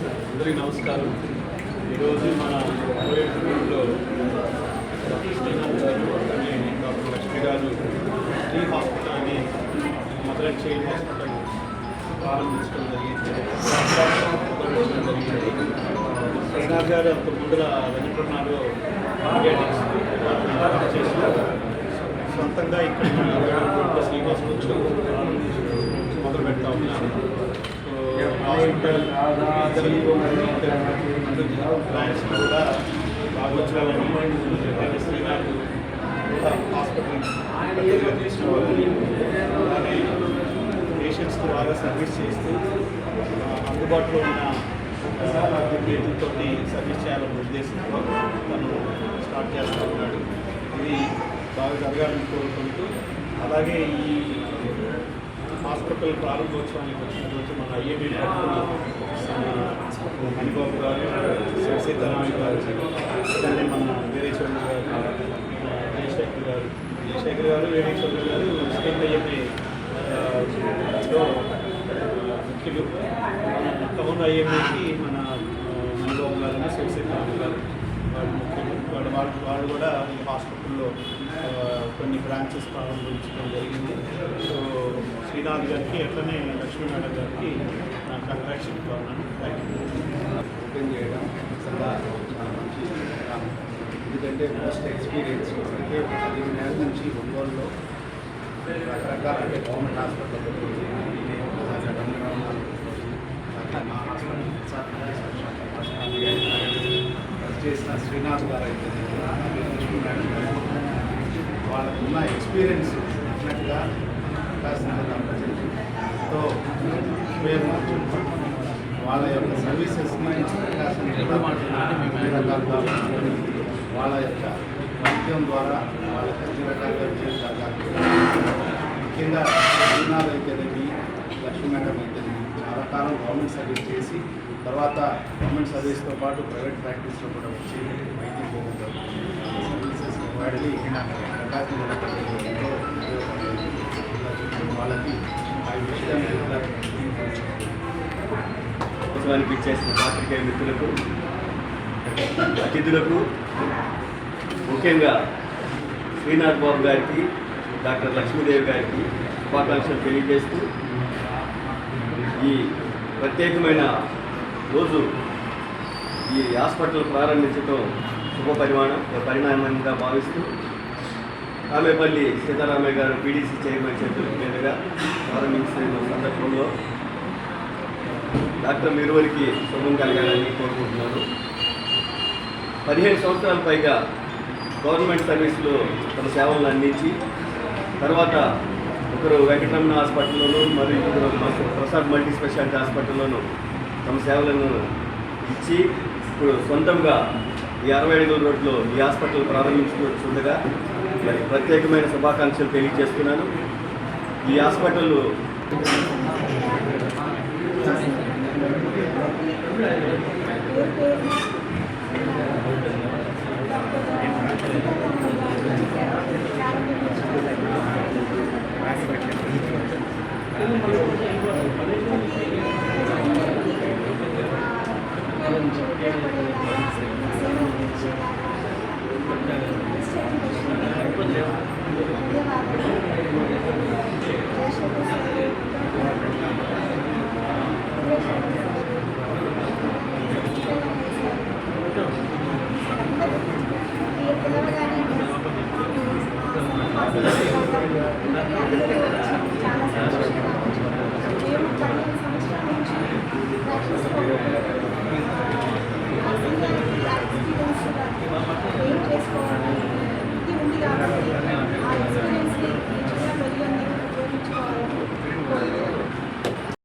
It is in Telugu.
అందరికీ నమస్కారం. ఈరోజు మన కోయంబత్తూరులో శ్రీనాథ్ గారు అలాగే డాక్టర్ లక్ష్మి గారు శ్రీ హాస్పిటల్ అని మదర్ చైల్డ్ హాస్పిటల్ ప్రారంభించడం జరిగింది. ప్రారంభించడం జరిగింది శ్రీనాథ్ గారు అంత ముందర వెనుకున్నారు చేసి సొంతంగా ఇక్కడ మన శ్రీ హాస్పిటల్ మొదలు పెడతా ఉన్నాను హాస్పిటల్ ఇద్దరు హాస్పిటల్ పేషెంట్స్కి బాగా సర్వీస్ చేస్తూ అందుబాటులో ఉన్న పేరుతో సర్వీస్ చేయాలని ఉద్దేశంతో తను స్టార్ట్ చేస్తూ ఉన్నాడు ఇది బాగా జరగాలని కోరుకుంటూ అలాగే ఈ హాస్పిటల్ ప్రారంభోత్సవానికి వచ్చినటువంటి మన ఐఏబీ హరిబాబు గారు సీతారామయ్య గారు అలానే మన వేరే చౌదరి గారు జయశేఖర్ గారు జయశేఖర్ గారు వేరే చౌదరి గారు స్టేట్ ఐఏబీలో ముఖ్యులు. మన టౌన్ ఐఏబీకి మన హరిబాబు గారు శివసీతారామయ్య గారు వాళ్ళు ముఖ్యులు. వాళ్ళు వాళ్ళు వాళ్ళు కూడా ఈ హాస్పిటల్లో కొన్ని బ్రాంచెస్ ప్రారంభించడం జరిగింది. సో శ్రీనాథ్ గారికి అట్లనే లక్ష్మీ మేడం గారికి నా కంట్రాక్షన్ ఉన్నాను. థ్యాంక్ యూ ఓపెన్ చేయడం చాలా మంచి ఎందుకంటే మోస్ట్ ఎక్స్పీరియన్స్ అంటే పదిహేను నెలల నుంచి ఒంగోలులో రకరకాల అంటే గవర్నమెంట్ హాస్పిటల్ చేసిన శ్రీనాథ్ గారు అయితే లక్ష్మీ మేడం గారు. వాళ్ళకు ఉన్న ఎక్స్పీరియన్స్ డెఫినెట్గా కాసిన ఎంతో ఉపయోగం వాళ్ళ యొక్క సర్వీసెస్ని వాళ్ళ యొక్క వైద్యం ద్వారా వాళ్ళకి అన్ని రకాలుగా విజయం ముఖ్యంగా శ్రీనాథ్ అయితేనేమి లక్ష్మీ మేడం అయితేనేమి చాలా కాలం గవర్నమెంట్ సర్వీస్ చేసి తర్వాత గవర్నమెంట్ సర్వీస్తో పాటు ప్రైవేట్ ప్రాక్టీస్లో కూడా వచ్చి వైద్యం. సర్వీసెస్ వాడి ప్రకాశం వాళ్ళకి ఆ విషయాన్ని ఉత్సవానికి పాత్రికేయ మిత్రులకు అతిథులకు ముఖ్యంగా శ్రీనాథ్ బాబు గారికి డాక్టర్ లక్ష్మీదేవి గారికి శుభాకాంక్షలు తెలియజేస్తూ ఈ ప్రత్యేకమైన రోజు ఈ హాస్పిటల్ ప్రారంభించడం శుభ పరిమాణం పరిణామంగా భావిస్తూ ఆమెపల్లి సీతారామయ్య గారు పీడీసీ చైర్మన్ చేతుల మీదుగా ప్రారంభించిన సందర్భంలో డాక్టర్ ఇరువురికి శుభం కలగాలని కోరుకుంటున్నాను. పదిహేను సంవత్సరాల పైగా గవర్నమెంట్ సర్వీస్లో తమ సేవలను అందించి తర్వాత ఒకరు వెంకటరమణ హాస్పిటల్లోను మరియు ఇంకొకరు ప్రసాద్ మల్టీ స్పెషాలిటీ హాస్పిటల్లోను తమ సేవలను ఇచ్చి ఇప్పుడు సొంతంగా ఈ అరవై అడుగుల రోడ్లో ఈ హాస్పిటల్ ప్రారంభించుకుంటుండగా మరి ప్రత్యేకమైన శుభాకాంక్షలు తెలియజేస్తున్నాను. ఈ హాస్పిటల్ Thank you.